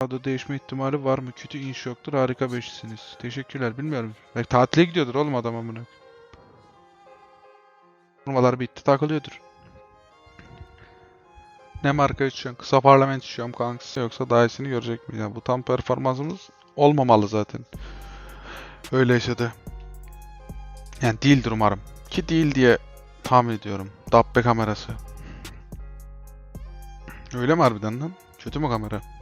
Kadro değişme ihtimali var mı? Kötü inş yoktur. Harika beşisiniz. Teşekkürler. Bilmiyorum. Belki tatile gidiyordur oğlum adam amına. Turnuvalar bitti. Takılıyordur. Ne marka içiyorsun? Kısa parlament içiyorum kankası yoksa daha iyisini görecek mi? Yani bu tam performansımız olmamalı zaten. Öyleyse de. Yani değildir umarım. Ki değil diye tahmin ediyorum. Dabbe kamerası. Öyle mi harbiden lan? Kötü mü kamera?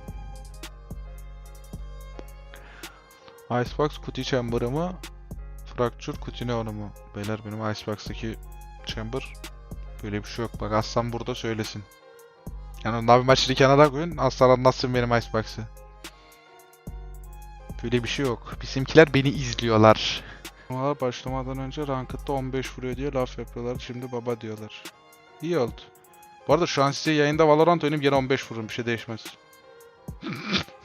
Icebox Kuti Chamber'ı mı? Fracture Cutineon'u mu? Beyler benim Icebox'taki Chamber böyle bir şey yok. Bak Aslan burada söylesin. Yani Navi maçını kenara koyun. Aslan anlatsın benim Icebox'ı. Böyle bir şey yok. Bizimkiler beni izliyorlar. Turnuvalar başlamadan önce Ranked'da 15 vuruyor diye laf yapıyorlar. Şimdi baba diyorlar. İyi oldu. Bu arada şu an size yayında Valorant oynayayım gene 15 vururum. Bir şey değişmez.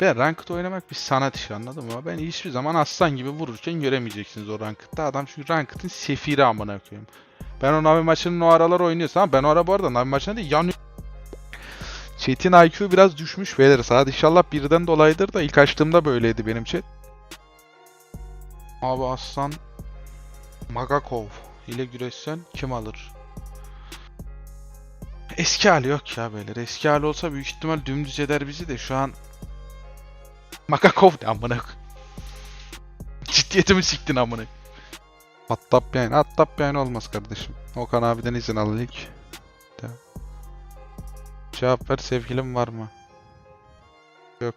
Ve ranked oynamak bir sanat işi anladın mı? Ben hiçbir zaman aslan gibi vururken göremeyeceksiniz o ranked'da. Adam çünkü ranked'ın sefiri amına koyayım. Ben o Navi maçının o aralar oynuyorsam ben o ara bu arada Navi maçında değil yan Chat'in IQ biraz düşmüş beyler. Saat inşallah birden dolayıdır da ilk açtığımda böyleydi benim chat. Abi aslan Magakov ile güreşsen kim alır? Eski hali yok ya beyler. Eski hali olsa büyük ihtimal dümdüz eder bizi de şu an Makakov ne amına Ciddiyetimi siktin amına. Attap yayın. Attap yayın olmaz kardeşim. Okan abiden izin al ilk. De. Cevap ver sevgilim var mı? Yok.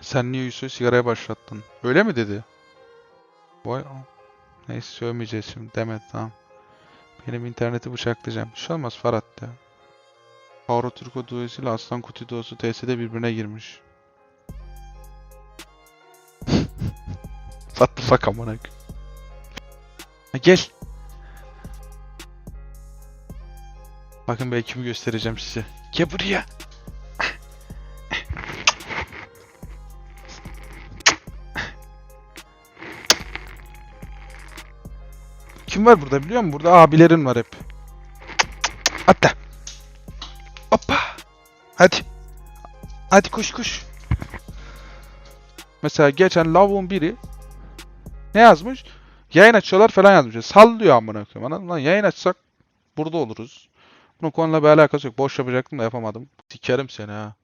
Sen niye Yusuf'u sigaraya başlattın? Öyle mi dedi? Vay Neyse söylemeyeceğiz şimdi. Deme tamam. Benim interneti bıçaklayacağım. Bir şey olmaz Farhat ya. Power Turko duosu Aslan Kuti duosu TS'de birbirine girmiş. What the fuck amına Gel. Bakın ben kimi göstereceğim size. Gel buraya. Kim var burada biliyor musun? Burada abilerin var hep. Atla. Hoppa. Hadi. Hadi koş koş. Mesela geçen lavuğun biri ne yazmış? Yayın açıyorlar falan yazmış. Sallıyor amına koyayım. Anladın? Lan yayın açsak burada oluruz. Bunun konuyla bir alakası yok. Boş yapacaktım da yapamadım. Sikerim seni ha.